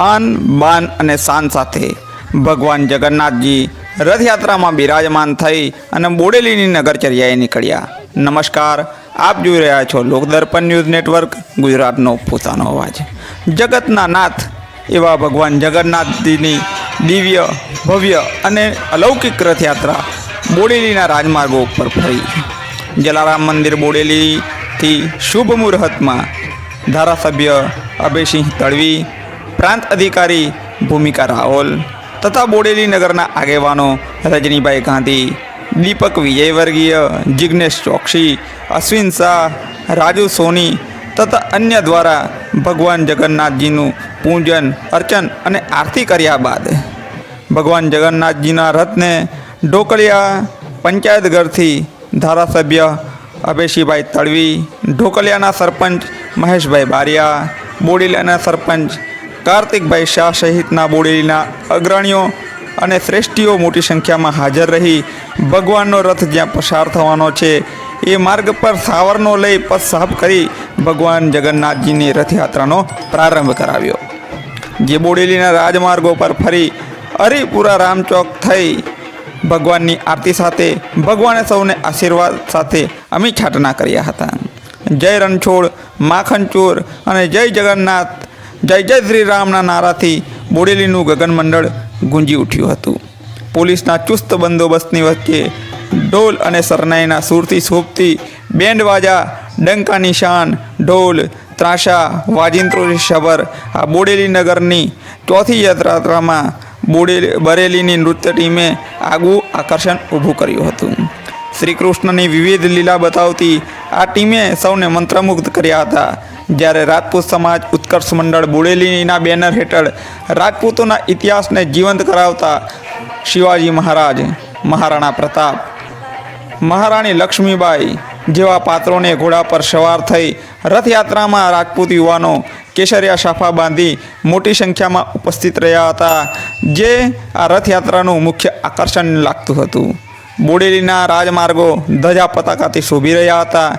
આન બાન અને શાન સાથે. ભગવાન જગન્નાથજી રથયાત્રામાં બિરાજમાન થઈ અને બોડેલીની નગરચર્યાએ નીકળ્યા. નમસ્કાર, આપ જોઈ રહ્યા છો લોકદર્પણ ન્યૂઝ નેટવર્ક, ગુજરાતનો પોતાનો અવાજ. જગતના નાથ એવા ભગવાન જગન્નાથજીની દિવ્ય, ભવ્ય અને અલૌકિક રથયાત્રા બોડેલીના રાજમાર્ગો ઉપર ફરી. જલારામ મંદિર બોડેલીથી શુભ મુહૂર્તમાં ધારાસભ્ય અભયસિંહ તળવી પ્રાંત અધિકારી ભૂમિકા રાહુલ તથા બોડેલી નગરના આગેવાનો રજનીભાઈ ગાંધી, દીપક વિજયવર્ગીય, જિગ્નેશ ચોકસી, અશ્વિન શાહ, રાજુ સોની તથા અન્ય દ્વારા ભગવાન જગન્નાથજીનું પૂજન, અર્ચન અને આરતી કર્યા બાદ ભગવાન જગન્નાથજીના રથને ઢોકળિયા પંચાયત ઘરથી ધારાસભ્ય અભેશીભાઈ તળવી ઢોકલિયાના સરપંચ મહેશભાઈ બારિયા બોડીલાના સરપંચ કાર્તિકભાઈ શાહ સહિતના બોડેલીના અગ્રણીઓ અને શ્રેષ્ઠીઓ મોટી સંખ્યામાં હાજર રહી. ભગવાનનો રથ જ્યાં પસાર થવાનો છે, એ માર્ગ પર સાવરનો લઈ પદ સાફ કરી ભગવાન જગન્નાથજીની રથયાત્રાનો પ્રારંભ કરાવ્યો. જે બોડેલીના રાજમાર્ગો પર ફરી હરિપુરા રામચોક થઈ ભગવાનની આરતી સાથે ભગવાને સૌને આશીર્વાદ સાથે અમી છાટના કર્યા હતા. જય રણછોડ માખનચોર અને જય જગન્નાથ જય જય શ્રી રામના નારાથી બોડેલીનું ગગનમંડળ ગુંજી ઉઠ્યું હતું. પોલીસના ચુસ્ત બંદોબસ્તની વચ્ચે ઢોલ અને સરનાઈના સૂરથી શોભતી બેન્ડવાજા, ડંકા નિશાન, ઢોલ, ત્રાસા, વાજિંત્રોની શબર આ બોડેલી નગરની ચોથી યાત્રામાં બોડેલી, બરેલીની નૃત્ય ટીમે આગવું આકર્ષણ ઊભું કર્યું હતું. શ્રી કૃષ્ણની વિવિધ લીલા બતાવતી આ ટીમે સૌને મંત્રમુગ્ધ કર્યા હતા. જ્યારે રાજપૂત સમાજ ઉત્કર્ષ મંડળ બુડેલીના બેનર હેઠળ રાજપૂતોના ઇતિહાસને જીવંત કરાવતા શિવાજી મહારાજ, મહારાણા પ્રતાપ, મહારાણી લક્ષ્મીબાઈ જેવા પાત્રોને ઘોડા પર સવાર થઈ રથયાત્રામાં રાજપૂત યુવાનો કેસરિયા સાફા બાંધી મોટી સંખ્યામાં ઉપસ્થિત રહ્યા હતા, જે આ રથયાત્રાનું મુખ્ય આકર્ષણ લાગતું હતું. બોડેલીના રાજમાર્ગો ધજા પતાકાથી શોભી રહ્યા હતા.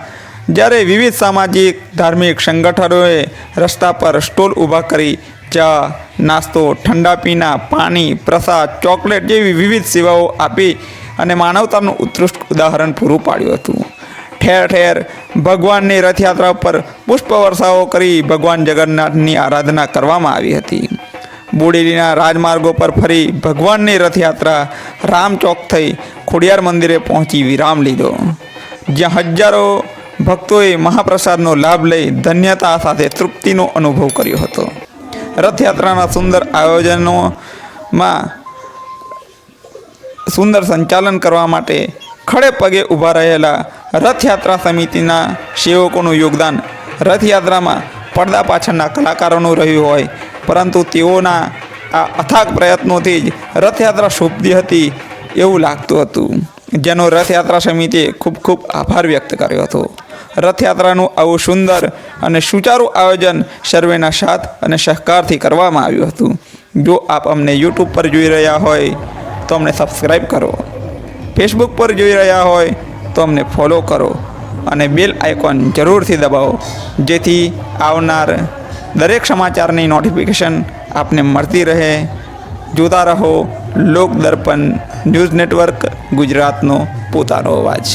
જ્યારે વિવિધ સામાજિક, ધાર્મિક સંગઠનોએ રસ્તા પર સ્ટોલ ઊભા કરી, ચા, નાસ્તો, ઠંડા પીણા પાણી, પ્રસાદ, ચોકલેટ જેવી વિવિધ સેવાઓ આપી અને માનવતાનું ઉત્કૃષ્ટ ઉદાહરણ પૂરું પાડ્યું હતું. ઠેર ઠેર ભગવાનની રથયાત્રા પર પુષ્પ વર્ષાઓ કરી ભગવાન જગન્નાથની આરાધના કરવામાં આવી હતી. બોડેલીના રાજમાર્ગો પર ફરી ભગવાનની રથયાત્રા રામચોક થઈ ખોડિયાર મંદિરે પહોંચી વિરામ લીધો. જ્યાં હજારો ભક્તોએ મહાપ્રસાદનો લાભ લઈ ધન્યતા સાથે તૃપ્તિનો અનુભવ કર્યો હતો. રથયાત્રાના સુંદર આયોજનોમાં સુંદર સંચાલન કરવા માટે ખડે પગે ઊભા રહેલા રથયાત્રા સમિતિના સેવકોનું યોગદાન રથયાત્રામાં પડદા પાછળના કલાકારોનું રહ્યું હોય, પરંતુ તેઓના આ અથાગ પ્રયત્નોથી જ રથયાત્રા શોભતી હતી. એવું લાગતું હતું. જેનો રથયાત્રા સમિતિએ ખૂબ ખૂબ આભાર વ્યક્ત કર્યો હતો. રથયાત્રાનું આવું સુંદર અને સુચારું આયોજન સર્વેના સાથ અને સહકારથી કરવામાં આવ્યું હતું. જો આપ અમને યુટ્યુબ પર જોઈ રહ્યા હોય, તો અમને સબસ્ક્રાઈબ કરો. ફેસબુક પર જોઈ રહ્યા હોય, તો અમને ફોલો કરો અને બેલ આઇકોન જરૂરથી દબાવો, જેથી આવનાર દરેક સમાચારની નોટિફિકેશન આપને મળતી રહે. જોતા રહો લોક દર્પણ ન્યૂઝ નેટવર્ક ગુજરાતનો પોતાનો અવાજ.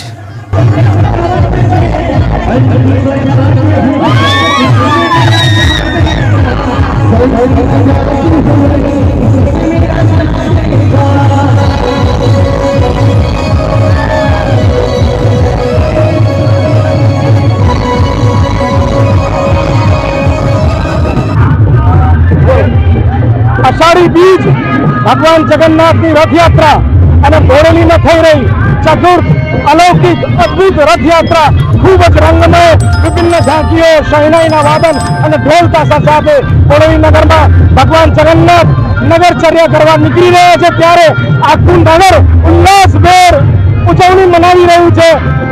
ભગવાન જગન્નાથની રથયાત્રા અને બોરેલીમાં થઈ રહી ચતુર્થ અલૌકિક અદ્ભુત રથયાત્રા, ખૂબ જ રંગમય વિભિન્ન ઝાંકીઓ શહેનાઈના વાદન અને ઢોલ તાસા સાથે બોડેલી નગરમાં ભગવાન જગન્નાથ નગરચર્યા કરવા નીકળી રહ્યા છે. ત્યારે આખું નગર ઉલ્લાસભેર ઉજવણી મનાવી રહ્યું છે.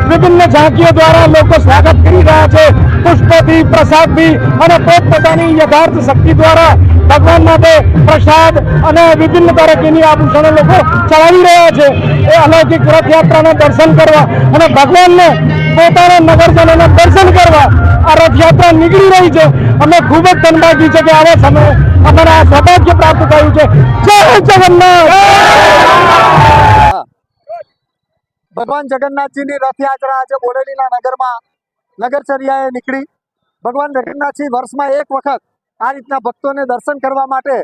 વિભિન્ન ઝાંકીઓ દ્વારા લોકો સ્વાગત કરી રહ્યા છે. પુષ્પથી, પ્રસાદથી અને પોતપોતાની યથાર્થ શક્તિ દ્વારા ભગવાન માટે પ્રસાદ અને વિભિન્ન તરફની આભૂષણો લોકો ચડાવી રહ્યા છે. એ અલૌકિક રથયાત્રાના દર્શન કરવા અને ભગવાનને પોતાના નગરજનોના દર્શન કરવા આ રથયાત્રા નીકળી રહી છે. અમે ખૂબ જ ધનભાગી છે કે આવા સમયે અમારે આ સૌભાગ્ય પ્રાપ્ત થયું છે. જય જગન્નાથ! ભગવાન જગન્નાથજીની રથયાત્રા આજે બોડેલીના નગરમાં નગરચર્યાએ નીકળી. ભગવાન જગન્નાથજી વર્ષમાં એક વખત આ રીતના ભક્તોને દર્શન કરવા માટે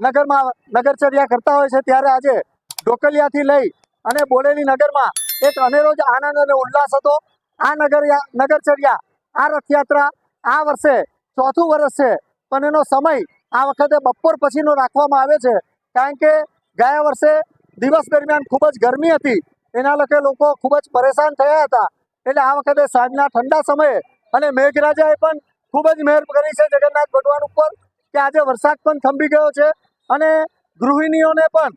નગરમાં નગરચર્યા કરતા હોય છે. ત્યારે આજે ઢોકલિયાથી લઈ અને બોડેલી નગરમાં એક અનેરો જ આનંદ અને ઉલ્લાસ હતો. આ નગર નગરચર્યા, આ રથયાત્રા આ વર્ષે ચોથું વર્ષ છે, પણ એનો સમય આ વખતે બપોર પછીનો રાખવામાં આવે છે. કારણ કે ગયા વર્ષે દિવસ દરમિયાન ખૂબ જ ગરમી હતી. એના લખે લોકો ખૂબ જ પરેશાન થયા હતા. એટલે આ વખતે સાંજના ઠંડા સમયે અને મેઘરાજાએ પણ ખૂબ જ મહેર કરી છે જગન્નાથ ભગવાન ઉપર કે આજે વરસાદ પણ થંભી ગયો છે અને ગૃહિણીઓને પણ